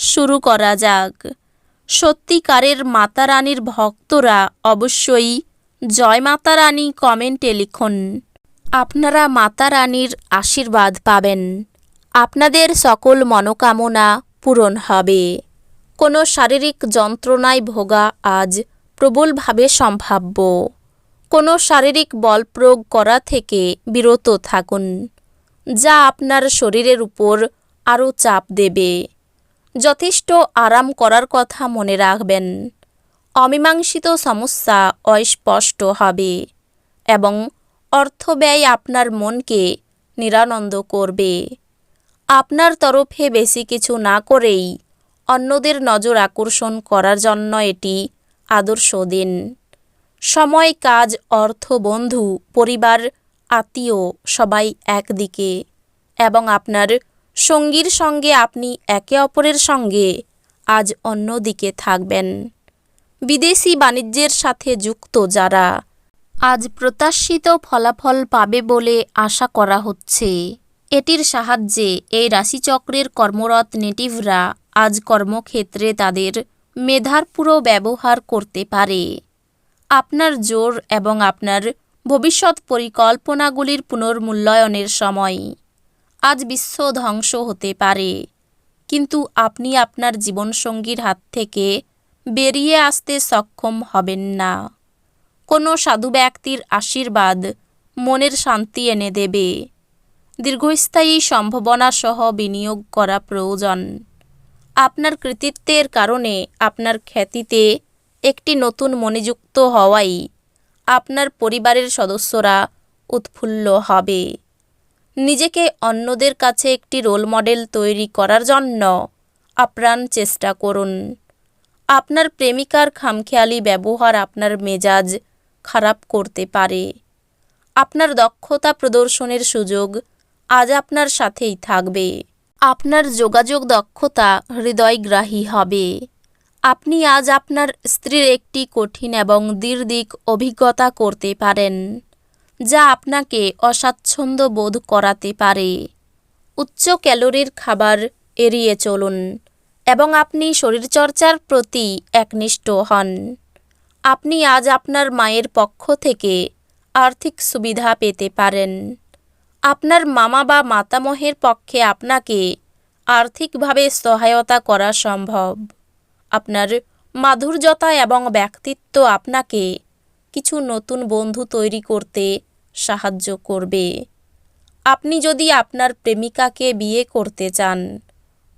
শুরু করা যাক। সত্যিকারের মাতা রানীর ভক্তরা অবশ্যই জয় মাতা রানী কমেন্টে লিখুন। আপনারা মাতা রানীর আশীর্বাদ পাবেন। আপনাদের সকল মনোকামনা পূরণ হবে। কোনো শারীরিক যন্ত্রণায় ভোগা আজ প্রবলভাবে সম্ভাব্য। কোনো শারীরিক বল প্রয়োগ করা থেকে বিরত থাকুন। যা আপনার শরীরের উপর আরও চাপ দেবে। যথেষ্ট আরাম করার কথা মনে রাখবেন। অমীমাংসিত সমস্যা অস্পষ্ট হবে এবং অর্থ ব্যয় আপনার মনকে নিরানন্দ করবে। আপনার তরফে বেশি কিছু না করেই অন্যদের নজর আকর্ষণ করার জন্য এটি আদর্শ দিন। সময়, কাজ, অর্থ, বন্ধু, পরিবার, আত্মীয় সবাই একদিকে এবং আপনার সঙ্গীর সঙ্গে আপনি একে অপরের সঙ্গে আজ অন্যদিকে থাকবেন। বিদেশি বাণিজ্যের সাথে যুক্ত যারা আজ প্রত্যাশিত ফলাফল পাবে বলে আশা করা হচ্ছে। এটির সাহায্যে এই রাশিচক্রের কর্মরত নেটিভরা আজ কর্মক্ষেত্রে তাদের মেধার পুরো ব্যবহার করতে পারে। আপনার জোর এবং আপনার ভবিষ্যৎ পরিকল্পনাগুলির পুনর্মূল্যায়নের সময় আজ বিশ্ব ধ্বংস হতে পারে। কিন্তু আপনি আপনার জীবনসঙ্গীর হাত থেকে বেরিয়ে আসতে সক্ষম হবেন না। কোনো সাধু ব্যক্তির আশীর্বাদ মনের শান্তি এনে দেবে। দীর্ঘস্থায়ী সম্ভাবনা সহ বিনিয়োগ করা প্রয়োজন। আপনার কৃতিত্বের কারণে আপনার খ্যাতিতে একটি নতুন মনিযুক্ত হওয়াই আপনার পরিবারের সদস্যরা উৎফুল্ল হবে। নিজেকে অন্যদের কাছে একটি রোল মডেল তৈরি করার জন্য। আপ্রাণ চেষ্টা করুন। আপনার প্রেমিকার খামখেয়ালি ব্যবহার আপনার মেজাজ খারাপ করতে পারে। আপনার দক্ষতা প্রদর্শনের সুযোগ আজ আপনার সাথেই থাকবে। আপনার যোগাযোগ দক্ষতা হৃদয়গ্রাহী হবে। আপনি আজ আপনার স্ত্রীর একটি কঠিন এবং দীর্ঘিক অভিজ্ঞতা করতে পারেন। যা আপনাকে অস্বাচ্ছন্দ্য বোধ করাতে পারে। উচ্চ ক্যালোরির খাবার এড়িয়ে চলুন এবং আপনি শরীরচর্চার প্রতি একনিষ্ঠ হন। আপনি আজ আপনার মায়ের পক্ষ থেকে আর্থিক সুবিধা পেতে পারেন। আপনার মামা বা মাতামহের পক্ষে আপনাকে আর্থিকভাবে সহায়তা করা সম্ভব। আপনার মাধুর্যতা এবং ব্যক্তিত্ব আপনাকে কিছু নতুন বন্ধু তৈরি করতে সাহায্য করবে। আপনি যদি আপনার প্রেমিকাকে বিয়ে করতে চান,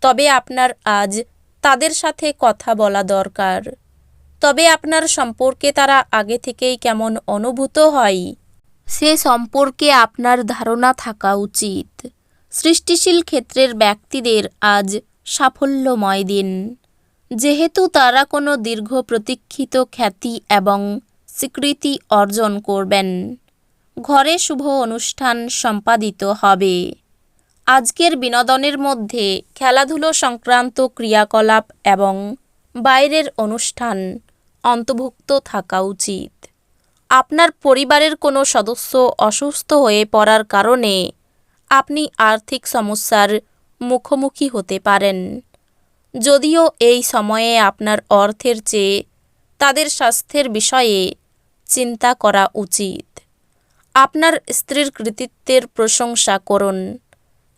তবে আপনার আজ তাদের সাথে কথা বলা দরকার। তবে আপনার সম্পর্কে তারা আগে থেকেই কেমন অনুভূত হয়, সে সম্পর্কে আপনার ধারণা থাকা উচিত। সৃষ্টিশীল ক্ষেত্রের ব্যক্তিদের আজ সাফল্যময় দিন। যেহেতু তারা কোনো দীর্ঘ প্রতীক্ষিত খ্যাতি এবং স্বীকৃতি অর্জন করবেন ঘরে শুভ অনুষ্ঠান সম্পাদিত হবে। আজকের বিনোদনের মধ্যে খেলাধুলো সংক্রান্ত ক্রিয়াকলাপ এবং বাইরের অনুষ্ঠান অন্তর্ভুক্ত থাকা উচিত। আপনার পরিবারের কোনো সদস্য অসুস্থ হয়ে পড়ার কারণে আপনি আর্থিক সমস্যার মুখোমুখি হতে পারেন। যদিও এই সময়ে আপনার অর্থের চেয়ে তাদের স্বাস্থ্যের বিষয়ে চিন্তা করা উচিত। আপনার স্ত্রীর কৃতিত্বের প্রশংসা করুন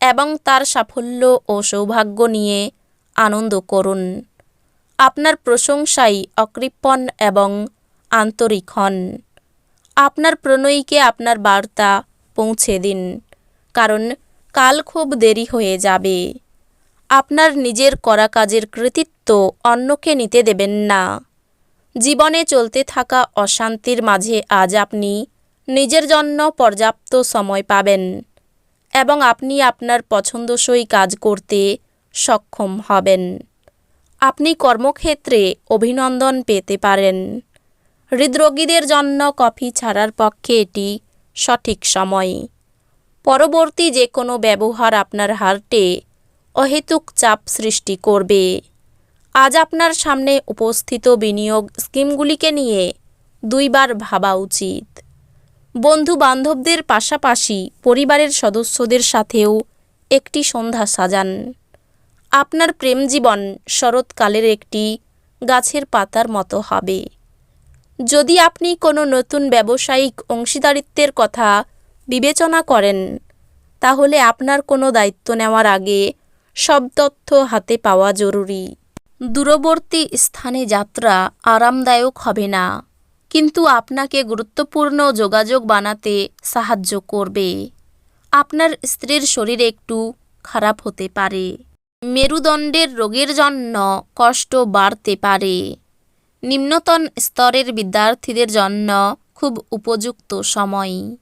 এবং তার সাফল্য ও সৌভাগ্য নিয়ে আনন্দ করুন। আপনার প্রশংসাই অকৃপণ এবং আন্তরিক হন। আপনার প্রণয়ীকে আপনার বার্তা পৌঁছে দিন, কারণ কাল খুব দেরি হয়ে যাবে। আপনার নিজের করা কাজের কৃতিত্ব অন্যকে নিতে দেবেন না। জীবনে চলতে থাকা অশান্তির মাঝে আজ আপনি নিজের জন্য পর্যাপ্ত সময় পাবেন এবং আপনি আপনার পছন্দসই কাজ করতে সক্ষম হবেন। আপনি কর্মক্ষেত্রে অভিনন্দন পেতে পারেন। হৃদরোগীদের জন্য কফি ছাড়ার পক্ষে এটি সঠিক সময়। পরবর্তী যে কোনো ব্যবহার আপনার হার্টে অহেতুক চাপ সৃষ্টি করবে। আজ আপনার সামনে উপস্থিত বিনিয়োগ স্কিমগুলিকে নিয়ে দুইবার ভাবা উচিত। বন্ধু বান্ধবদের পাশাপাশি পরিবারের সদস্যদের সাথেও একটি সন্ধ্যা সাজান। আপনার প্রেম জীবন শরৎকালের একটি গাছের পাতার মতো হবে। যদি আপনি কোনো নতুন ব্যবসায়িক অংশীদারিত্বের কথা বিবেচনা করেন, তাহলে আপনার কোনো দায়িত্ব নেওয়ার আগে সব তথ্য হাতে পাওয়া জরুরি। দূরবর্তী স্থানে যাত্রা আরামদায়ক হবে না। কিন্তু আপনাকে গুরুত্বপূর্ণ যোগাযোগ বানাতে সাহায্য করবে। আপনার স্ত্রীর শরীর একটু খারাপ হতে পারে। মেরুদণ্ডের রোগের জন্য কষ্ট বাড়তে পারে। নিম্নতন স্তরের বিদ্যার্থীদের জন্য খুব উপযুক্ত সময়।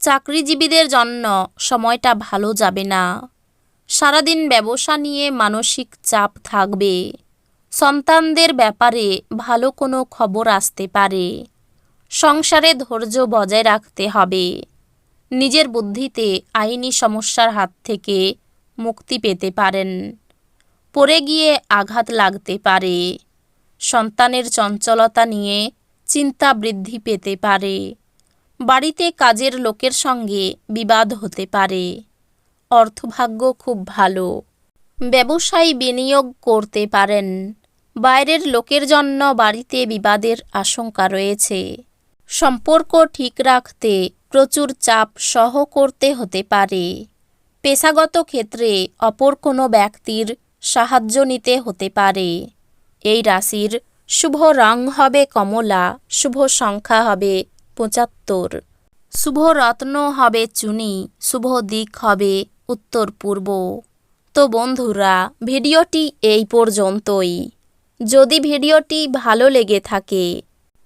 চাকরিজীবীদের জন্য সময়টা ভালো যাবে না। সারাদিন ব্যবসা নিয়ে মানসিক চাপ থাকবে। সন্তানদের ব্যাপারে ভালো কোনো খবর আসতে পারে। সংসারে ধৈর্য বজায় রাখতে হবে। নিজের বুদ্ধিতে আইনি সমস্যার হাত থেকে মুক্তি পেতে পারেন। পড়ে গিয়ে আঘাত লাগতে পারে। সন্তানের চঞ্চলতা নিয়ে চিন্তা বৃদ্ধি পেতে পারে। বাড়িতে কাজের লোকের সঙ্গে বিবাদ হতে পারে। অর্থভাগ্য খুব ভালো। ব্যবসায় বিনিয়োগ করতে পারেন। বাইরের লোকের জন্য বাড়িতে বিবাদের আশঙ্কা রয়েছে। সম্পর্ক ঠিক রাখতে প্রচুর চাপ সহ করতে হতে পারে। পেশাগত ক্ষেত্রে অপর কোনো ব্যক্তির সাহায্য নিতে হতে পারে। এই রাশির শুভ রং হবে কমলা, শুভ সংখ্যা হবে পঁচাত্তর। শুভ রত্ন হবে চুনি, শুভ দিক হবে উত্তর পূর্ব। তো বন্ধুরা, ভিডিওটি এই পর্যন্তই। যদি ভিডিওটি ভালো লেগে থাকে